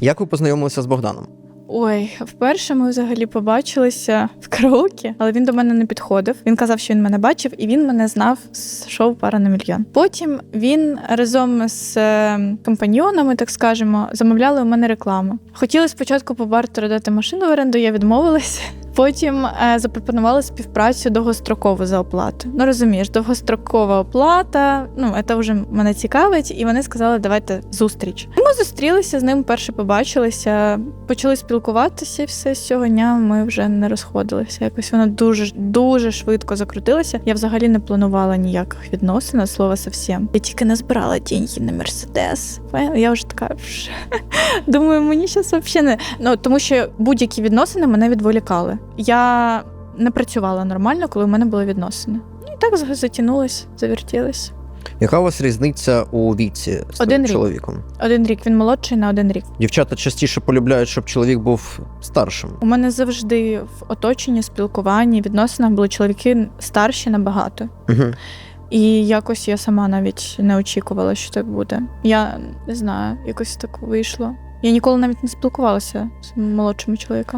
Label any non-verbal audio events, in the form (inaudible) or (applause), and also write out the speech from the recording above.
Як ви познайомилися з Богданом? Ой, вперше ми взагалі побачилися в караоке, але він до мене не підходив. Він казав, що він мене бачив, і він мене знав з шоу Пара на мільйон. Потім він разом з е, компаньйонами, так скажемо, замовляли у мене рекламу. Хотіли спочатку по бартеру дати машину в оренду, я відмовилася. Потім е, запропонували співпрацю довгострокову за оплату. Ну розумієш, довгострокова оплата. Ну це вже мене цікавить, і вони сказали, давайте зустріч. Ми зустрілися з ним, перше побачилися, почали спілкуватися, і все з цього дня ми вже не розходилися. Якось воно дуже дуже швидко закрутилося. Я взагалі не планувала ніяких відносин, от слова совсем. Я тільки назбирала деньги на мерседес. Я вже така (laughs) думаю, мені зараз взагалі не ну тому, що будь-які відносини мене відволікали. Я не працювала нормально, коли в мене були відносини. Ну, І так затягнулось, завертілось. Яка у вас різниця у віці з Один рік. чоловіком? Один рік він молодший на один рік. Дівчата частіше полюбляють, щоб чоловік був старшим. У мене завжди в оточенні, спілкуванні, відносинах були чоловіки старші набагато. Угу. І якось я сама навіть не очікувала, що так буде. Я не знаю, якось так вийшло. Я ніколи навіть не спілкувалася з молодшими чоловіками.